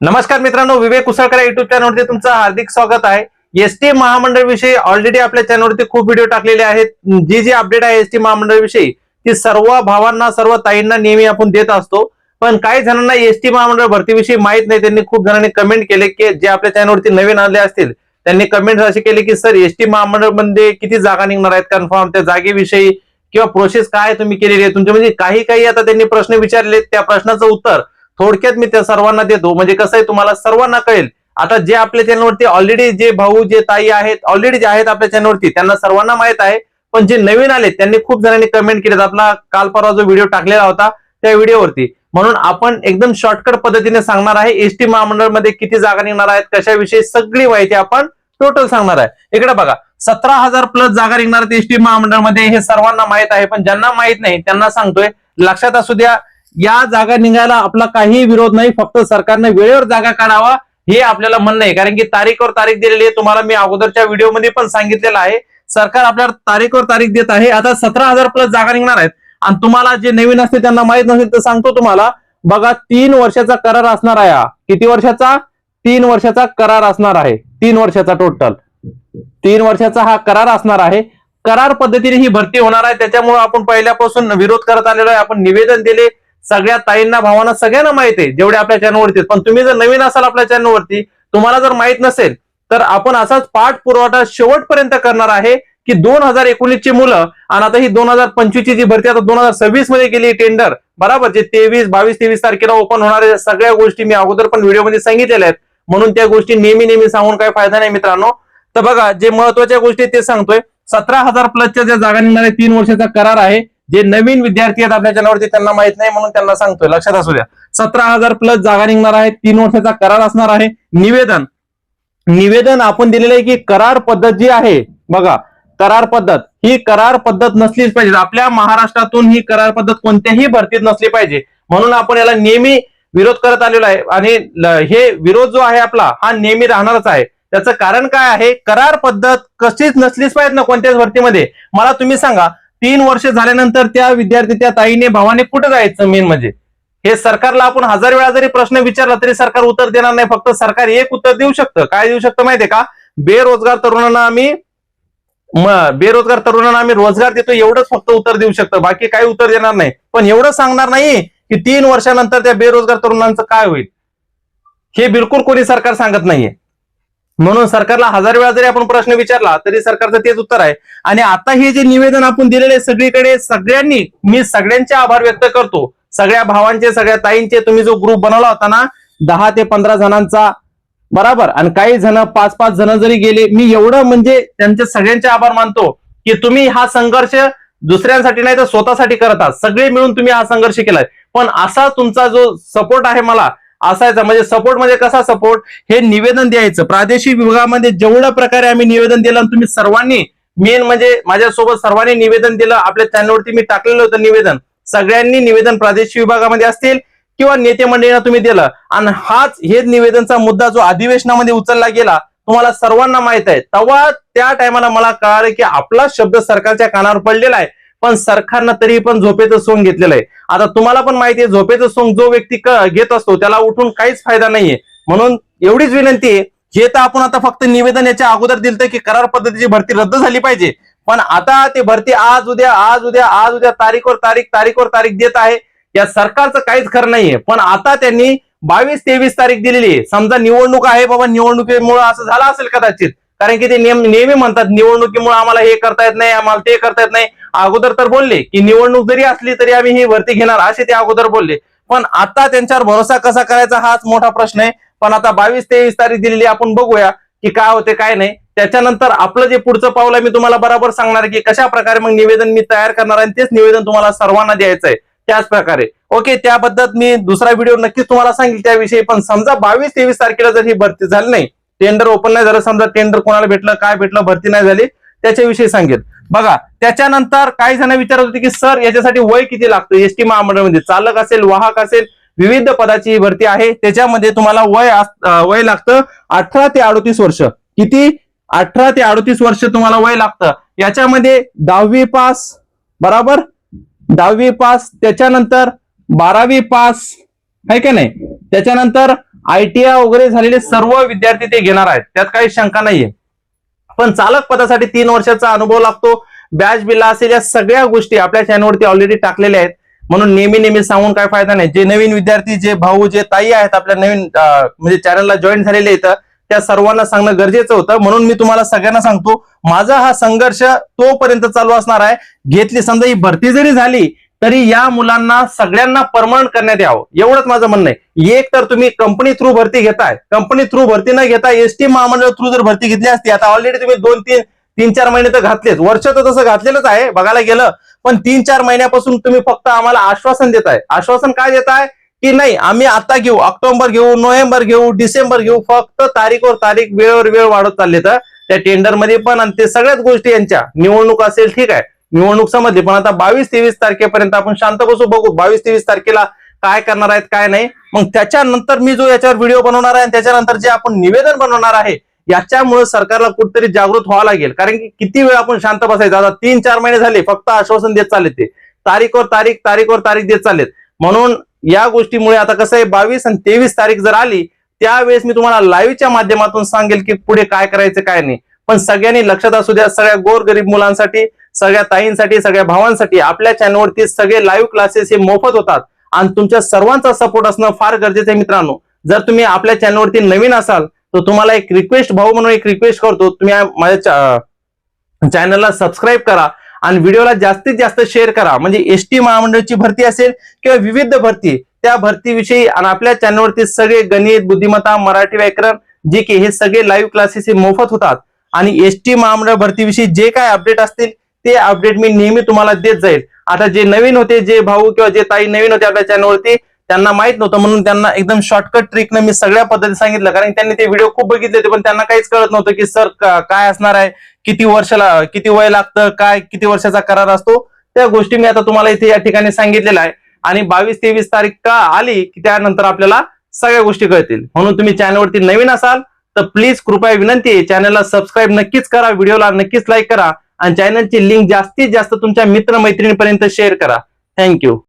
नमस्कार मित्रांनो विवेक कुसळकर युट्यूब चॅनलवरती तुमचं हार्दिक स्वागत आहे. एसटी महामंडळ विषयी ऑलरेडी आपल्या चॅनलवरती खूप व्हिडिओ टाकलेले आहेत. जी जी अपडेट आहे एसटी महामंडळ विषयी ती सर्व भावांना सर्व ताईंना नेहमी आपण देत असतो. पण काही जणांना एसटी महामंडळ भरतीविषयी माहीत नाही. त्यांनी खूप जणांनी कमेंट केले की जे आपल्या चॅनलवरती नवीन आले असतील त्यांनी कमेंट असे केले की सर एसटी महामंडळमध्ये किती जागा निघणार आहेत? कन्फर्म त्या जागेविषयी किंवा प्रोसेस काय तुम्ही केलेली आहे? तुमचे म्हणजे काही काही आता त्यांनी प्रश्न विचारले त्या प्रश्नाचं उत्तर थोडक्यात मी त्या सर्वांना देतो. म्हणजे कसं आहे तुम्हाला सर्वांना कळेल. आता जे आपल्या चॅनलवरती ऑलरेडी जे भाऊ जे ताई आहेत ऑलरेडी जे आहेत आपल्या चॅनलवरती त्यांना सर्वांना माहीत आहे. पण जे नवीन आले त्यांनी खूप जणांनी कमेंट केलेत. आपला काल परवा जो व्हिडिओ टाकलेला होता त्या व्हिडिओवरती म्हणून आपण एकदम शॉर्टकट पद्धतीने सांगणार आहे एसटी महामंडळमध्ये किती जागा निघणार आहेत कशाविषयी सगळी माहिती आपण टोटल सांगणार आहे. इकडे बघा सतरा हजार प्लस जागा निघणार आहेत एसटी महामंडळमध्ये हे सर्वांना माहीत आहे. पण ज्यांना माहीत नाही त्यांना सांगतोय लक्षात असू द्या या जागा निघायला आपला काही विरोध नाही फक्त सरकारने वेळेवर जागा काढावा हे आपल्याला म्हणणं आहे. कारण की तारीखवर तारीख दिलेली आहे तुम्हाला मी अगोदरच्या व्हिडिओमध्ये पण सांगितलेलं आहे. सरकार आपल्याला तारीखवर तारीख देत आहे. आता सतरा हजार प्लस जागा निघणार आहेत. आणि तुम्हाला जे नवीन असते त्यांना माहीत नसेल तर सांगतो तुम्हाला. बघा तीन वर्षाचा करार असणार आहे हा. किती वर्षाचा? तीन वर्षाचा करार असणार आहे. तीन वर्षाचा टोटल तीन वर्षाचा हा करार असणार आहे. करार पद्धतीने ही भरती होणार आहे. त्याच्यामुळे आपण पहिल्यापासून विरोध करत आलेलो आहे. आपण निवेदन दिले. सगळ्या ताईंना भावांना सगळ्यांना माहीत आहे जेवढे आपल्या चॅनलवरती पण तुम्ही जर नवीन असाल आपल्या चॅनलवरती तुम्हाला जर माहीत नसेल तर आपण असाच पाठपुरवठा शेवटपर्यंत करणार आहे की दोन हजार एकोणीसची मुलं आणि आता ही दोन हजार पंचवीसची जी भरती आता दोन हजार सव्वीसमध्ये गेली टेंडर बरोबर जे तेवीस बावीस तेवीस तारखेला ओपन होणाऱ्या सगळ्या गोष्टी मी अगोदर पण व्हिडिओमध्ये सांगितलेल्या आहेत. म्हणून त्या गोष्टी नेहमी नेहमी सांगून काही फायदा नाही मित्रांनो. तर बघा जे महत्त्वाच्या गोष्टी ते सांगतोय. सतरा हजार प्लसच्या ज्या जागा निघणार आहे तीन वर्षाचा करार आहे. जे नवीन विद्यार्थी आहेत आपल्या चॅनलवरती त्यांना माहीत नाही म्हणून त्यांना सांगतोय. लक्षात असू द्या. सतरा हजार प्लस जागा निघणार आहे तीन वर्षाचा करार असणार आहे. निवेदन. निवेदन आपण दिलेलं आहे की करार पद्धत जी आहे बघा करार पद्धत. ही करार पद्धत नसलीच पाहिजे. आपल्या महाराष्ट्रातून ही करार पद्धत कोणत्याही भरतीत नसली पाहिजे. म्हणून आपण याला नेहमी विरोध करत आलेलो आहे. आणि हे विरोध जो आहे आपला हा नेहमी राहणारच आहे. त्याचं कारण काय आहे? करार पद्धत कशीच नसलीच पाहिजे ना कोणत्याच भरतीमध्ये. मला तुम्ही सांगा तीन वर्ष झाल्यानंतर त्या विद्यार्थी त्या ताईने भावाने कुठं जायचं मेन म्हणजे? हे सरकारला आपण हजार वेळा जरी प्रश्न विचारला तरी सरकार उत्तर देणार नाही. फक्त सरकार एक उत्तर देऊ शकतं. काय देऊ शकतं माहितीये का? बेरोजगार तरुणांना आम्ही बेरोजगार तरुणांना आम्ही रोजगार देतो एवढंच फक्त उत्तर देऊ शकतं. बाकी काही उत्तर देणार नाही. पण एवढं सांगणार नाही की तीन वर्षानंतर त्या बेरोजगार तरुणांचं काय होईल. हे बिलकुल कोणी सरकार सांगत नाहीये. म्हणून सरकारला हजार वेळा जरी आपण प्रश्न विचारला तरी सरकारचं तेच उत्तर आहे. आणि आता हे जे निवेदन आपण दिलेले सगळीकडे सगळ्यांनी मी सगळ्यांचे आभार व्यक्त करतो. सगळ्या भावांचे सगळ्या ताईंचे तुम्ही जो ग्रुप बनवला होता ना दहा ते पंधरा जणांचा बरोबर? आणि काही जण पाच पाच जण जरी गेले मी एवढं म्हणजे त्यांचे सगळ्यांचे आभार मानतो की तुम्ही हा संघर्ष दुसऱ्यांसाठी नाही तर स्वतःसाठी करत आहात. सगळे मिळून तुम्ही हा संघर्ष केलाय. पण असा तुमचा जो सपोर्ट आहे मला असायचा म्हणजे सपोर्ट म्हणजे कसा सपोर्ट हे निवेदन द्यायचं. प्रादेशिक विभागामध्ये जेवढ्या प्रकारे आम्ही निवेदन दिलं आणि तुम्ही सर्वांनी मेन म्हणजे माझ्यासोबत सर्वांनी निवेदन दिलं. आपल्या चॅनलवरती मी टाकलेलं होतं निवेदन. सगळ्यांनी निवेदन प्रादेशिक विभागामध्ये असतील किंवा नेते मंडळींना तुम्ही दिलं. आणि हाच हेच निवेदनचा मुद्दा जो अधिवेशनामध्ये उचलला गेला तुम्हाला सर्वांना माहीत आहे. तेव्हा त्या टायमाला मला कळालं की आपला शब्द सरकारच्या कानावर पडलेला आहे. पण सरकारनं तरी पण झोपेचं सोंग घेतलेलं आहे. आता तुम्हाला पण माहिती आहे झोपेचं सोंग जो व्यक्ती घेत असतो त्याला उठून काहीच फायदा नाहीये. म्हणून एवढीच विनंती आहे जे तर आपण आता फक्त निवेदन याच्या अगोदर दिलं की करार पद्धतीची भरती रद्द झाली पाहिजे. पण आता ते भरती आज उद्या आज उद्या आज उद्या तारीखवर तारीख तारीखवर तारीख देत आहे. या सरकारचं काहीच खरं नाहीये. पण आता त्यांनी बावीस तेवीस तारीख दिलेली आहे. समजा निवडणूक आहे बाबा निवडणुकीमुळे असं झालं असेल कदाचित. कारण की ते नेम- नेहमी म्हणतात निवडणुकीमुळे आम्हाला हे करता येत नाही आम्हाला ते करता येत नाही. अगोदर तर बोलले की निवडणूक जरी असली तरी आम्ही ही भरती घेणार असे ते अगोदर बोलले. पण आता त्यांच्यावर भरोसा कसा करायचा हाच मोठा प्रश्न आहे. पण आता बावीस तेवीस तारीख दिलेली आपण बघूया की काय होते काय नाही. त्याच्यानंतर आपलं जे पुढचं पाऊल आहे मी तुम्हाला बरोबर सांगणार की कशा प्रकारे मग निवेदन मी तयार करणार आणि तेच निवेदन तुम्हाला सर्वांना द्यायचं आहे. त्याच प्रकारे. ओके त्याबद्दल मी दुसरा व्हिडिओ नक्कीच तुम्हाला सांगेल. त्याविषयी पण समजा बावीस तेवीस तारखेला जर ही भरती झाली नाही टेंडर ओपन नाही झालं समजा टेंडर कोणाला भेटलं काय भेटलं भरती नाही झाली त्याच्याविषयी सांगेल. बघा त्याच्यानंतर काही जण विचारत होते की सर याच्यासाठी वय किती लागतं? एसटी महामंडळामध्ये. चालक असेल वाहक असेल विविध पदाची भरती आहे. त्याच्यामध्ये तुम्हाला वय वय लागतं अठरा ते अडोतीस वर्ष. किती? अठरा ते अडोतीस वर्ष तुम्हाला वय लागतं. याच्यामध्ये दहावी पास बराबर? दहावी पास त्याच्यानंतर बारावी पास आहे का नाही? त्याच्यानंतर आयटीआय वगैरे झालेले सर्व विद्यार्थी ते घेणार आहेत. त्यात काही शंका नाहीये. पण चालक पदासाठी तीन वर्षाचा अनुभव लागतो. बॅच बिला असेल या सगळ्या गोष्टी आपल्या चॅनलवरती ऑलरेडी टाकलेल्या आहेत. म्हणून नेहमी नेहमी सांगून काय फायदा नाही. जे नवीन विद्यार्थी जे भाऊ जे ताई आहेत आपल्या नवीन म्हणजे चॅनलला जॉईन झालेले आहेत त्या सर्वांना सांगणं गरजेचं होतं. म्हणून मी तुम्हाला सगळ्यांना सांगतो माझा हा संघर्ष तोपर्यंत चालू असणार आहे. घेतली समजा ही भरती जरी झाली तरी या मुलांना सगळ्यांना परमनंट करण्यात यावं. एवढंच माझं म्हणणं आहे. एक तर तुम्ही कंपनी थ्रू भरती घेताय. कंपनी थ्रू भरती न घेता एसटी महामंडळ थ्रू जर भरती घेतली असती आता ऑलरेडी तुम्ही दोन तीन तीन चार महिने तर घातलेच. वर्ष तर तसं घातलेलंच आहे बघायला गेलं. पण तीन चार महिन्यापासून तुम्ही फक्त आम्हाला आश्वासन देताय. आश्वासन काय देताय? की नाही आम्ही आता घेऊ. ऑक्टोबर घेऊ नोव्हेंबर घेऊ डिसेंबर घेऊ. फक्त तारीखवर तारीख वेळेवर वेळ वाढत चालले तर त्या टेंडरमध्ये पण आणि ते सगळ्याच गोष्टी यांच्या. निवडणूक असेल ठीक आहे. निवडणूक समजली पण आता बावीस तेवीस तारखेपर्यंत आपण शांत बसू बघू बावीस तेवीस तारखेला काय करणार आहेत काय नाही. मग त्याच्यानंतर मी जो याच्यावर व्हिडिओ बनवणार आहे आणि त्याच्यानंतर जे आपण निवेदन बनवणार आहे याच्यामुळे सरकारला कुठेतरी जागृत व्हावं लागेल. कारण की किती वेळ आपण शांत बसायचं? आता तीन चार महिने झाले फक्त आश्वासन देत चालले ते. तारीखवर तारीख तारीखवर तारीख देत चाललेत. म्हणून या गोष्टीमुळे आता कसं आहे बावीस आणि तेवीस तारीख जर आली त्यावेळेस मी तुम्हाला लाईव्हच्या माध्यमातून सांगेल की पुढे काय करायचं काय नाही. पण सगळ्यांनी लक्षात असू द्या सगळ्या गोरगरीब मुलांसाठी सगळ्या ताईंसाठी सगळ्या भावांसाठी आपल्या चॅनलवरती सगळे लाईव्ह क्लासेस हे मोफत होतात. आणि तुमच्या सर्वांचा सपोर्ट असणं फार गरजेचं आहे मित्रांनो. जर तुम्ही आपल्या चॅनलवरती नवीन असाल तर तुम्हाला एक रिक्वेस्ट भाऊ म्हणून एक रिक्वेस्ट करतो. तुम्ही माझ्या चॅनलला सबस्क्राईब करा आणि व्हिडिओला जास्तीत जास्त शेअर करा. म्हणजे एस टी महामंडळची भरती असेल किंवा विविध भरती त्या भरतीविषयी आणि आपल्या चॅनलवरती सगळे गणित बुद्धिमत्ता मराठी व्याकरण जे की हे सगळे लाईव्ह क्लासेस हे मोफत होतात. आणि एस टी महामंडळ भरतीविषयी जे काय अपडेट असतील ते अपडेट मी नेहमी तुम्हाला देत जाईल. आता जे नवीन होते जे भाऊ किंवा जे ताई नवीन होते आपल्या चॅनलवरती त्यांना माहीत नव्हतं म्हणून त्यांना एकदम शॉर्टकट ट्रिकनं मी सगळ्या पद्धती सांगितलं कारण त्यांनी ते व्हिडिओ खूप बघितले होते पण त्यांना काहीच कळत नव्हतं की सर काय असणार आहे? किती वर्षाला किती वय लागतं? काय किती वर्षाचा करार असतो? त्या गोष्टी मी आता तुम्हाला इथे या ठिकाणी सांगितलेल्या आहे. आणि बावीस तेवीस तारीख का आली की त्यानंतर आपल्याला सगळ्या गोष्टी कळतील. म्हणून तुम्ही चॅनलवरती नवीन असाल तर प्लीज कृपया विनंती आहे चॅनलला सबस्क्राईब नक्कीच करा व्हिडिओला नक्कीच लाईक करा. आणि चॅनलची लिंक जास्तीत जास्त तुमच्या मित्र मैत्रिणीपर्यंत शेअर करा थँक्यू